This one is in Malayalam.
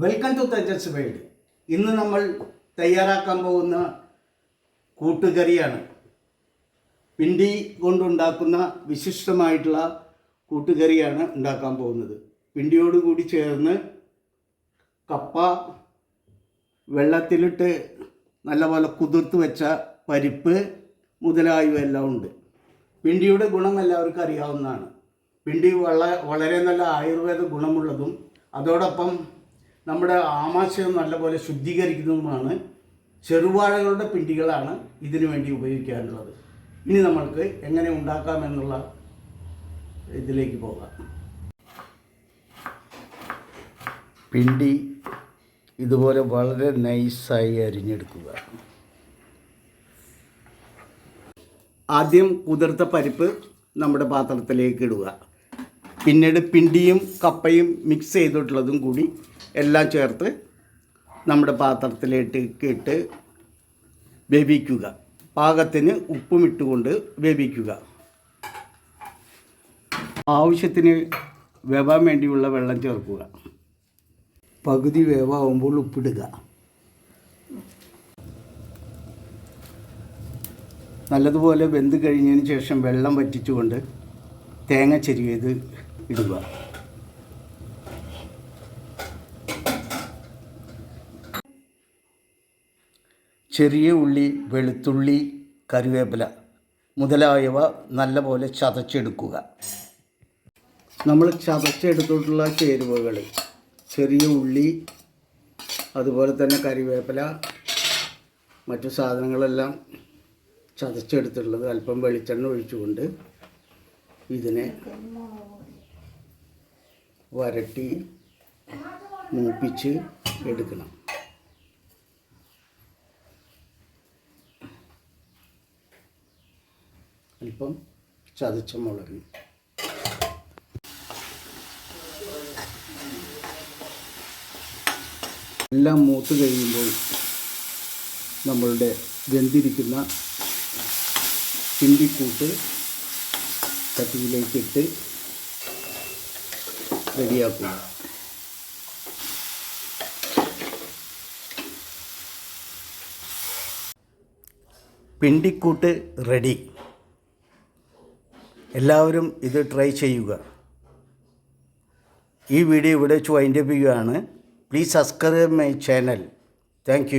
വെൽക്കം ടു തേജസ് വേൾഡ് ഇന്ന് നമ്മൾ തയ്യാറാക്കാൻ പോകുന്ന കൂട്ടുകറിയാണ്. പിണ്ടി കൊണ്ടുണ്ടാക്കുന്ന വിശിഷ്ടമായിട്ടുള്ള കൂട്ടുകറിയാണ് ഉണ്ടാക്കാൻ പോകുന്നത്. പിണ്ടിയോട് കൂടി ചേർന്ന് കപ്പ വെള്ളത്തിലിട്ട് നല്ലപോലെ കുതിർത്ത് വെച്ച പരിപ്പ് മുതലായവ എല്ലാം ഉണ്ട്. പിണ്ടിയുടെ ഗുണം എല്ലാവർക്കും അറിയാവുന്നതാണ്. പിണ്ടി വള വളരെ നല്ല ആയുർവേദ ഗുണമുള്ളതും അതോടൊപ്പം നമ്മുടെ ആമാശയം നല്ലപോലെ ശുദ്ധീകരിക്കുന്നതുമാണ്. ചെറുവാഴകളുടെ പിണ്ടികളാണ് ഇതിനു വേണ്ടി ഉപയോഗിക്കാനുള്ളത് ഇനി നമ്മൾക്ക് എങ്ങനെ ഉണ്ടാക്കാമെന്നുള്ള ഇതിലേക്ക് പോകാം. പിണ്ടി ഇതുപോലെ വളരെ നൈസായി അരിഞ്ഞെടുക്കുക. ആദ്യം കുതിർത്ത പരിപ്പ് നമ്മുടെ പാത്രത്തിലേക്ക് ഇടുക. പിന്നീട് പിണ്ടിയും കപ്പയും മിക്സ് ചെയ്തിട്ടുള്ളതും കൂടി എല്ലാം ചേർത്ത് നമ്മുടെ പാത്രത്തിലേക്ക് ഇട്ട് വേവിക്കുക. പാകത്തിന് ഉപ്പും ഇട്ടുകൊണ്ട് വേവിക്കുക. ആവശ്യത്തിന് വേവാൻ വേണ്ടിയുള്ള വെള്ളം ചേർക്കുക. പകുതി വേവാകുമ്പോൾ ഉപ്പിടുക. നല്ലതുപോലെ വെന്ത് കഴിഞ്ഞതിന് ശേഷം വെള്ളം വറ്റിച്ചുകൊണ്ട് തേങ്ങ ചെരിയത് ഇടുക. ചെറിയ ഉള്ളി വെളുത്തുള്ളി കറിവേപ്പില മുതലായവ നല്ലപോലെ ചതച്ചെടുക്കുക. നമ്മൾ ചതച്ചെടുത്തിട്ടുള്ള ചേരുവകൾ ചെറിയ ഉള്ളി അതുപോലെ തന്നെ കറിവേപ്പില മറ്റു സാധനങ്ങളെല്ലാം ചതച്ചെടുത്തിട്ടുള്ളത് അല്പം വെളിച്ചെണ്ണ ഒഴിച്ചുകൊണ്ട് ഇതിനെ വരട്ടി മൂപ്പിച്ച് എടുക്കണം. അല്പം ചതച്ച മുളക്. എല്ലാം മൂത്ത് കഴിയുമ്പോൾ നമ്മളുടെ വെന്തിരിക്കുന്ന പിണ്ടിക്കൂട്ട് ചട്ടിയിലേക്കിട്ട് റെഡിയാക്കുക. പിണ്ടിക്കൂട്ട് റെഡി. എല്ലാവരും ഇത് ട്രൈ ചെയ്യുക. ഈ വീഡിയോ ഇവിടെ വെച്ച് wind up please subscribe my channel thank